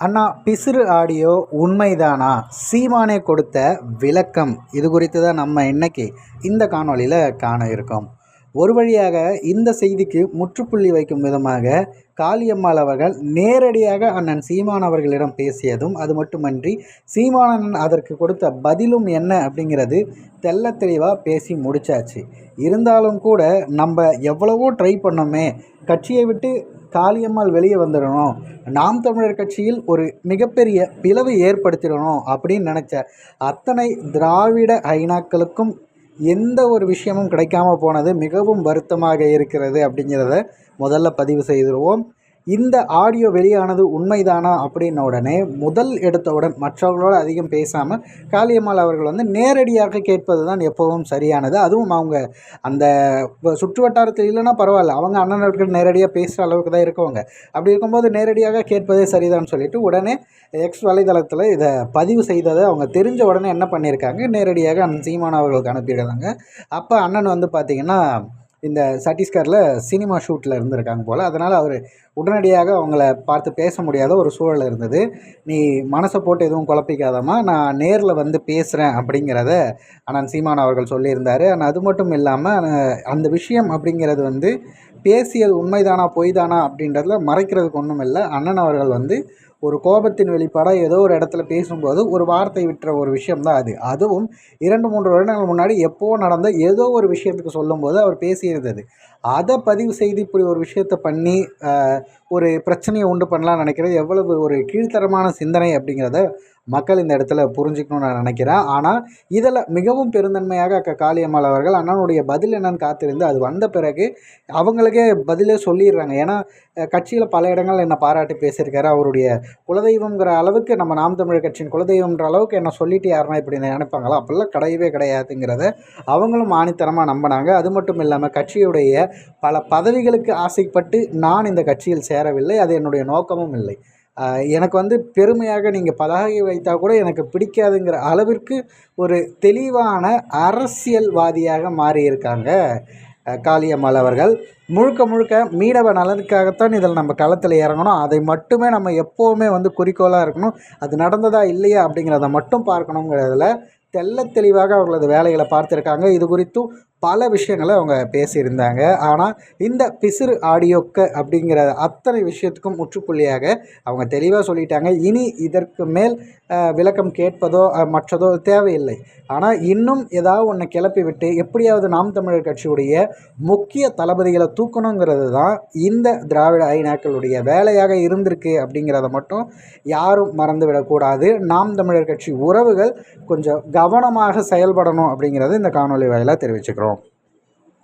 அண்ணா பிசிறு audio உண்மைதானா? சீமானே கொடுத்த விளக்கம். இது குறித்து தான் நம்ம இன்னைக்கு இந்த காணொளியில் காண இருக்கோம். ஒரு வழியாக இந்த செய்திக்கு முற்றுப்புள்ளி வைக்கும் விதமாக காளியம்மாள் அவர்கள் நேரடியாக அண்ணன் சீமான் அவர்களிடம் பேசியதும் அது மட்டுமன்றி சீமானன் அதற்கு கொடுத்த பதிலும் என்ன அப்படிங்கிறது தெள்ள தெளிவாக பேசி முடிச்சாச்சு. இருந்தாலும் கூட நம்ம எவ்வளவோ ட்ரை பண்ணோமே கட்சியை விட்டு காளியம்மாள் வெளியே வந்துடணும். நாம் தமிழர் கட்சியில் ஒரு மிகப்பெரிய பிளவு ஏற்படுத்திடணும் அப்படின்னு நினச்ச அத்தனை திராவிட ஐநாக்களுக்கும் எந்த ஒரு விஷயமும் கிடைக்காம போனது மிகவும் வருத்தமாக இருக்கிறது அப்படிங்கிறத முதல்ல பதிவு செய்திருவோம். இந்த ஆடியோ வெளியானது உண்மைதானா அப்படின்ன உடனே முதல் எடுத்தவுடன் மற்றவர்களோடு அதிகம் பேசாமல் காளியம்மாள் அவர்கள் வந்து நேரடியாக கேட்பது தான் எப்போவும் சரியானது. அதுவும் அவங்க அந்த சுற்று வட்டாரத்தில் இல்லைன்னா பரவாயில்ல. அவங்க அண்ணன் நேரடியாக பேசுகிற அளவுக்கு தான் இருக்கவங்க. அப்படி இருக்கும்போது நேரடியாக கேட்பதே சரிதான்னு சொல்லிட்டு உடனே எக்ஸ் வலைதளத்தில் இதை பதிவு செய்ததை அவங்க தெரிஞ்ச உடனே என்ன பண்ணியிருக்காங்க நேரடியாக அண்ணன் சீமான் அவர்களுக்கு அனுப்பிடுறாங்க. அப்போ அண்ணன் வந்து பார்த்திங்கன்னா இந்த சத்தீஸ்கரில் சினிமா ஷூட்டில் இருந்திருக்காங்க போல். அதனால் அவர் உடனடியாக அவங்கள பார்த்து பேச முடியாத ஒரு சூழல் இருந்தது. நீ மனசை போட்டு எதுவும் குழப்பிக்காதம்மா நான் நேரில் வந்து பேசுகிறேன் அப்படிங்கிறத அண்ணன் சீமான் அவர்கள் சொல்லியிருந்தார். ஆனால் அது மட்டும் இல்லாமல் அந்த விஷயம் அப்படிங்கிறது வந்து பேசியது உண்மைதானா பொய்தானா அப்படின்றதுல மறைக்கிறதுக்கு ஒன்றும் இல்லை. அண்ணன் அவர்கள் வந்து ஒரு கோபத்தின் வெளிப்பாடாக ஏதோ ஒரு இடத்துல பேசும்போது ஒரு வார்த்தை விட்டுற ஒரு விஷயம் தான் அது. அதுவும் இரண்டு மூன்று வருடங்கள் முன்னாடி எப்போ நடந்த ஏதோ ஒரு விஷயத்துக்கு சொல்லும்போது அவர் பேசியிருந்தது. அதை பதிவு செய்து இப்படி ஒரு விஷயத்தை பண்ணி ஒரு பிரச்சனையை உண்டு பண்ணலாம்னு நினைக்கிறது எவ்வளவு ஒரு கீழ்த்தரமான சிந்தனை அப்படிங்கிறத மக்கள் இந்த இடத்துல புரிஞ்சுக்கணும்னு நான் நினைக்கிறேன். ஆனால் இதில் மிகவும் பெருந்தன்மையாக அக்கா காளியம்மாள் அவர்கள் அண்ணனுடைய பதில் என்னன்னு காத்திருந்து அது வந்த பிறகு அவங்களுக்கே பதிலே சொல்லிடுறாங்க. ஏன்னா கட்சியில் பல இடங்கள் என்னை பாராட்டி பேசியிருக்காரு. அவருடைய குலதெய்வங்கிற அளவுக்கு நம்ம நாம் தமிழர் கட்சியின் குலதெய்வம்ன்ற அளவுக்கு என்ன சொல்லிட்டு யாருன்னா இப்படி நினைப்பாங்களா அப்படிலாம் கிடையவே கிடையாதுங்கிறத அவங்களும் ஆணித்தரமாக நம்பினாங்க. அது மட்டும் இல்லாமல் கட்சியுடைய பல பதவிகளுக்கு ஆசைப்பட்டு நான் இந்த கட்சியில் சேரவில்லை அது என்னுடைய நோக்கமும் இல்லை. எனக்கு வந்து பெருமையாக நீங்கள் பதாகை வைத்தால் கூட எனக்கு பிடிக்காதுங்கிற அளவிற்கு ஒரு தெளிவான அரசியல்வாதியாக மாறியிருக்காங்க காளியம்மாள் அவர்கள். முழுக்க முழுக்க மீனவ நலனுக்காகத்தான் இதில் நம்ம களத்தில் இறங்கணும். அதை மட்டுமே நம்ம எப்போவுமே வந்து குறிக்கோளாக இருக்கணும். அது நடந்ததா இல்லையா அப்படிங்கிறத மட்டும் பார்க்கணுங்கிறதுல தெள்ள தெளிவாக அவர்களது வேலைகளை பார்த்துருக்காங்க. இது குறித்தும் பல விஷயங்களை அவங்க பேசியிருந்தாங்க. ஆனால் இந்த பிசிறு ஆடியோக்க அப்படிங்கிற அத்தனை விஷயத்துக்கும் முற்றுப்புள்ளியாக அவங்க தெளிவாக சொல்லிட்டாங்க. இனி இதற்கு மேல் விளக்கம் கேட்பதோ மற்றதோ தேவையில்லை. ஆனால் இன்னும் ஏதாவது ஒன்று கிளப்பி விட்டு எப்படியாவது நாம் தமிழர் கட்சியுடைய முக்கிய தளபதிகளை தூக்கணுங்கிறது தான் இந்த திராவிட ஐநாக்களுடைய வேலையாக இருந்திருக்கு அப்படிங்கிறத மட்டும் யாரும் மறந்துவிடக்கூடாது. நாம் தமிழர் கட்சி உறவுகள் கொஞ்சம் கவனமாக செயல்படணும் அப்படிங்கிறது இந்த காணொலி வாயிலாக தெரிவிச்சுக்கிறோம்.